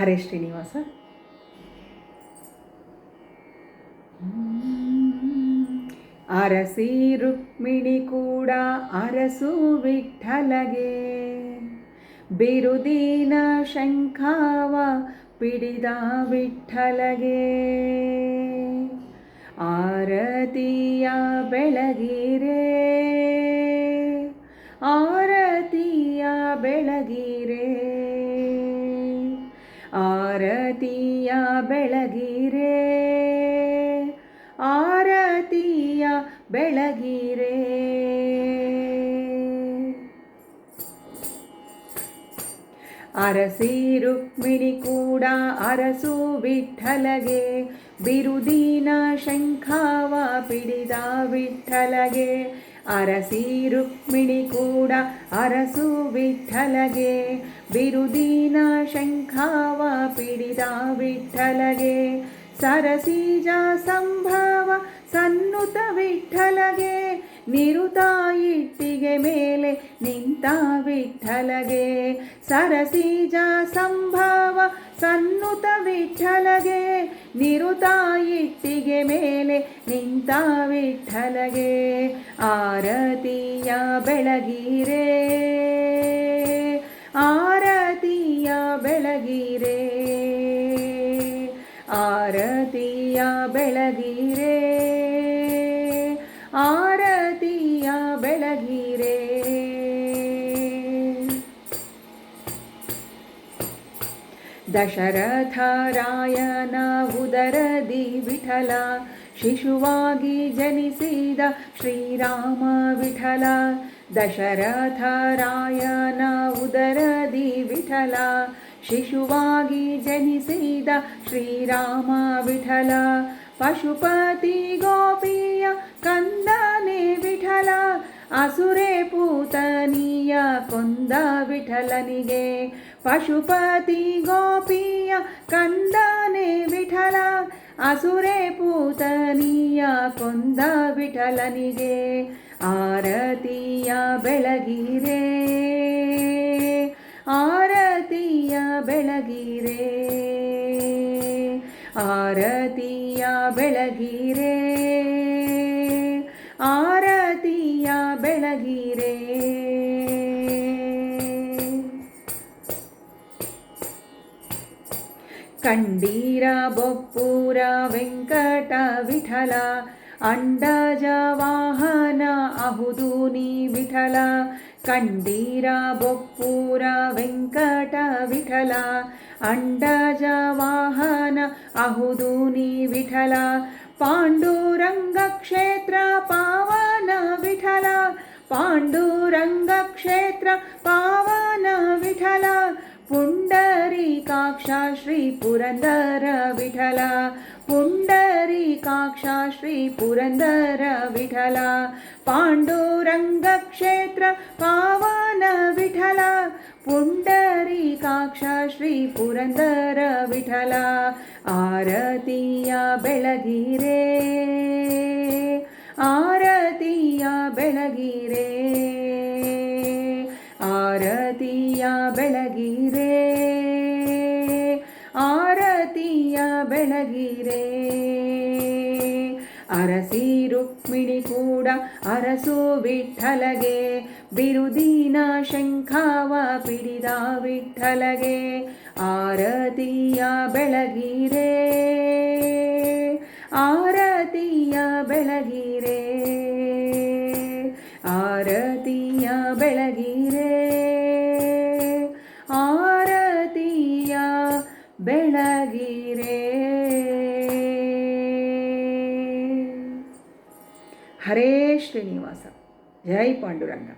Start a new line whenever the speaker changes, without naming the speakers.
ಹರೇ ಶ್ರೀನಿವಾಸ. ಅರಸಿ ರುಕ್ಮಿಣಿ ಕೂಡ ಅರಸು ವಿಠಲಗೆ ಬಿರುದಿನ ಶಂಖಾವ ಪಿಡಿದ ವಿಠಲಗೆ ಆರತಿಯ ಬೆಳಗಿರೆ. ಆರತಿಯ ಬೆಳಗಿರೆ ಆರತಿಯ ಬೆಳಗಿರೆ ಆರತಿಯ ಬೆಳಗಿರೆ. ಅರಸಿ ರುಕ್ಮಿಣಿ ಕೂಡ ಅರಸು ವಿಠಲಗೆ ಬಿರುದಿನ ಶಂಖಾವ ಪಿಡಿದ ವಿಠಲಗೆ ಅರಸಿ ರುಕ್ಮಿಣಿ ಕೂಡ ಅರಸು ವಿಠಲಗೆ. ಬಿರುದಿನ ಶಂಖಾವ ಪಿಡಿದ ವಿಠಲಗೆ. ಸರಸೀಜ ಸಂಭವ ಸನ್ನುತ ವಿಠಲಗೆ. ನಿರುತ ಇಟ್ಟಿಗೆ ಮೇಲೆ ನಿಂತ ವಿಠಲಗೆ. ಸರಸೀಜ ಸಂಭವ ಸನ್ನುತ ವಿಠಲಗೆ. ನಿರುತಾಯಿಟ್ಟಿಗೆ ಮೇಲೆ ನಿಂತ ವಿಠಲಗೆ. ಆರತಿಯ ಬೆಳಗಿರೆ ಆರತಿಯ ಬೆಳಗಿರೆ ಆರತಿಯ ಬೆಳಗಿರೆ. ಬೆಳಗಿರೆ ದಶರಥರಾಯನ ಉದರದಿ ವಿಠಲ ಶಿಶುವಾಗಿ ಜನಿಸಿದ ಶ್ರೀರಾಮ ವಿಠಲ ದಶರಥರಾಯನ ಉದರದಿ ವಿಠಲ ಶಿಶುವಾಗಿ ಜನಿಸಿದ ಶ್ರೀರಾಮ ವಿಠಲ ಪಶುಪತಿ ಗೋಪಿಯ ಕಂದನೆ ವಿಠಲ ಅಸುರೆ ಪೂತನೀಯ ಕೊಂದ ವಿಠಲನಿಗೆ. ಪಶುಪತಿ ಗೋಪಿಯ ಕಂದನೆ ವಿಠಲ. ಅಸುರೆ ಪೂತನೀಯ ಕೊಂದ ವಿಠಲನಿಗೆ. ಆರತಿಯ ಬೆಳಗಿರೆ. ಆರತಿಯ ಬೆಳಗಿರೆ. ಆರತಿಯ ಬೆಳಗಿರೆ. ಆರತಿಯ ಬೆಳಗಿರೆ. ಕಂಡೀರ ಬೊಪ್ಪೂರ ವೆಂಕಟ ವಿಠಲ अण्ड जवाहन अहुदूनि विठला कण्डीर बोप्पुर वेङ्कटवि अण्डवाहन अहुदूनि विठला पाण्डुरङ्गक्षेत्र पावन वि पाण्डुरङ्गक्षेत्र पावन विण्डरी काक्षा श्री पुरन्दर पुण्डरीकाक्षा काक्षा श्री पाण्डुरङ्गक्षेत्र पावनविठला पुण्डरी काक्षा श्री विठला आरतिया बेळगिरे आरतिया बेळगिरे ಬೆಳಗಿರೆ ಅರಸಿ ರುಕ್ಮಿಣಿ ಕೂಡ ಅರಸು ವಿಠಲಗೆ, ಬಿರುದಿನ ಶಂಖಾವ ಪಿಡಿದ ವಿಠಲಗೆ, ಆರತಿಯ ಬೆಳಗಿರೆ. ಆರತಿಯ ಬೆಳಗಿರೆ. ಆರತಿಯ ಬೆಳಗಿರೆ. ಆರತಿಯ ಬೆಳಗಿರೆ. ಹರೇ ಶ್ರೀನಿವಾಸ ಜೈ ಪಾಂಡುರಂಗ